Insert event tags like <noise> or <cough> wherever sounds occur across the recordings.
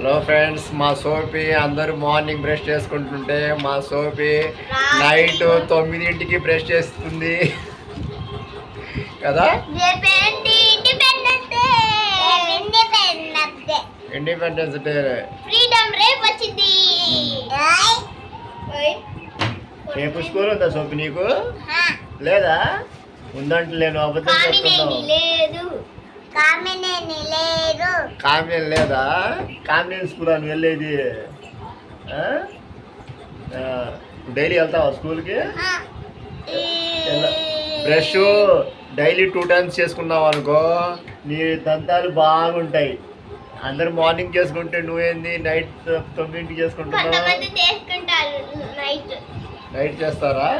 Hello friends మా సోపి అందరూ morning brush చేసుకుంటుంటే మా సోపి నైట్ తొమ్మిదింటికి బ్రష్ చేస్తుంది. కదా? ఇండిపెండెన్స్ డే రేపు స్కూల్ ఉందా సోపి నీకు? లేదా? ఉందంటే నేను అబద్ధం చెప్తున్నావు. లేదు. కామినేని లేదు? కామినేని స్కూల్ అని వెళ్ళేది డైలీ వెళ్తావా స్కూల్కి? బ్రష్ డైలీ టూ టైమ్స్ చేసుకున్నావు అనుకో నీ దంతాలు బాగుంటాయి. అందరు మార్నింగ్ చేసుకుంటే నువ్వేంది? నైట్ తొమ్మిదింటికి చేసుకుంటున్నావు? నైట్. చేస్తారా?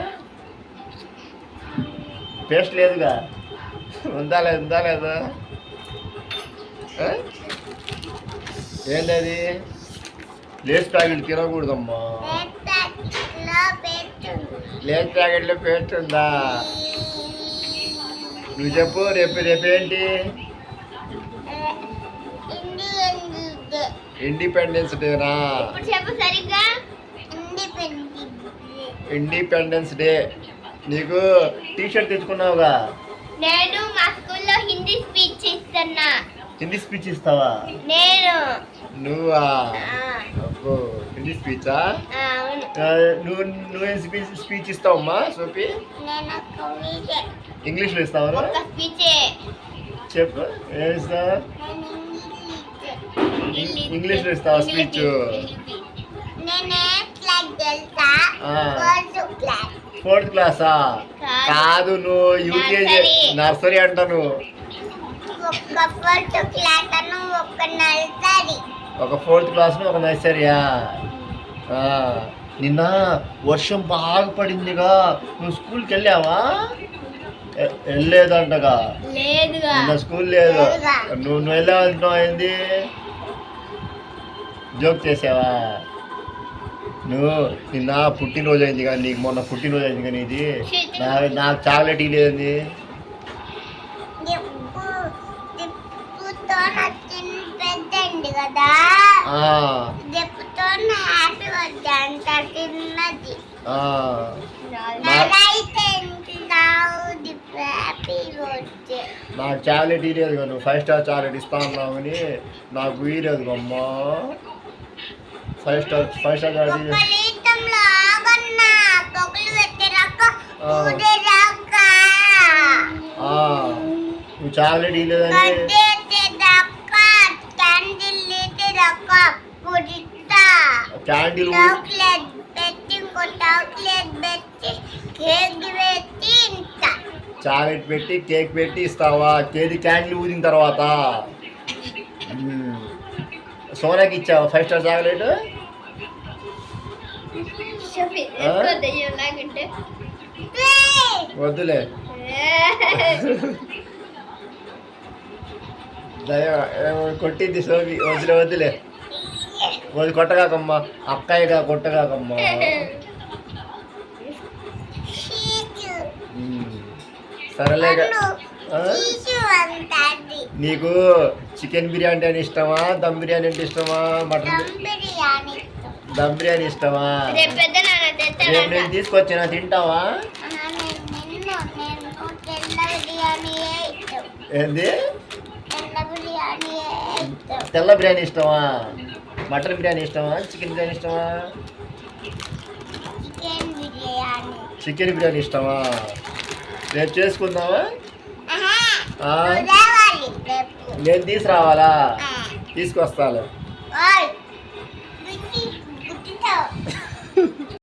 పేస్ట్ లేదుగా. ఉందా లేదు? ఉందా లేదా? అది లేస్ ప్యాకెట్ తినకూడదమ్మా. లేస్ ప్యాకెట్లో పేస్ట్ ఉందా నువ్వు చెప్పు రేపు రేపు ఏంటి ఇండిపెండెన్స్ డేనా ఇండిపెండెన్స్ డే నీకు టీ షర్ట్ తెచ్చుకున్నావుగా? నేను మా స్కూల్లో హిందీ స్పీచ్ ఇస్తున్నా. హిందీ స్పీచ్ ఇస్తావా? నేను. నువ్వా? అబ్బో హిందీ స్పీచా? నువ్వు నువ్వేం స్పీచ్ స్పీచ్ ఇస్తావమ్మా సోపి ఇంగ్లీష్లో ఇస్తావా చెప్పు ఏం ఇస్తావు? ఇంగ్లీష్. ఇంగ్లీష్లో ఇస్తావా స్పీచ్. Fourth class? కాదు. నువ్వు యూకేజీ నర్సరీ. నర్సరీ అంటాను ఒక్క ఫోర్త్ క్లాస్ అను ఒక్క నర్సరీ. ఒక ఫోర్త్ క్లాస్ ఒక నర్సరీయా నిన్న వర్షం బాగా పడిందిగా. నువ్వు స్కూల్కి వెళ్ళావా? వెళ్ళలేదంటగా. నిన్న స్కూల్ లేదు. నువ్వు నువ్వు వెళ్ళాలంటున్నావు ఏంది? జోక్ చేసావా? నువ్వు నిన్న పుట్టినరోజు అయింది కానీ నీకు మొన్న పుట్టినరోజు అయింది కానీ ఇది నాకు చాక్లెట్ ఇవ్వలేదండి కదా? హ్యాపీ బర్త్డే తిన్నది. నాకు చాక్లెట్ కదా నువ్వు ఫైవ్ స్టార్ చాక్లెట్ ఇస్తా అన్నావు నాకు ఇవ్వలేదు అమ్మా. Five star five star chocolate ఒక్క ఇవ్వలేదు. లీటంలో క్యాండిల్ చాక్లెట్ పెట్టి ఇంకో చాక్లెట్ పెట్టి కేక్ పెట్టి ఇంత. చాక్లెట్ పెట్టి కేక్ పెట్టి ఇస్తావా? కేది క్యాండిల్ ఊదిన తర్వాత. సోనాకి ఇచ్చావా? ఫైవ్ స్టార్ చాక్లెట్ వద్దులే. <laughs> దయ కొట్టింది సోమి వదిలే వద్దులే. వదిలి కొట్టగాకమ్మా. అక్కాయిగా కొట్టగాకమ్మా. మ్మ్. సరేలేగా? నీకు చికెన్ బిర్యానీ అంటే ఇష్టమా? దమ్ బిర్యానీ అంటే ఇష్టమా? మటన్ దమ్ బిర్యానీ దమ్ బిర్యానీ ఇష్టమా? రేపు నేను తీసుకొచ్చినా తింటావా? ఏంది? తెల్ల బిర్యానీ ఇష్టమా? మటన్ బిర్యానీ ఇష్టమా? చికెన్ బిర్యానీ ఇష్టమా? చికెన్ బిర్యానీ. ఇష్టమా? రేపు చేసుకుందామా? నేను తీసుకురావాలా. తీసుకొస్తాను.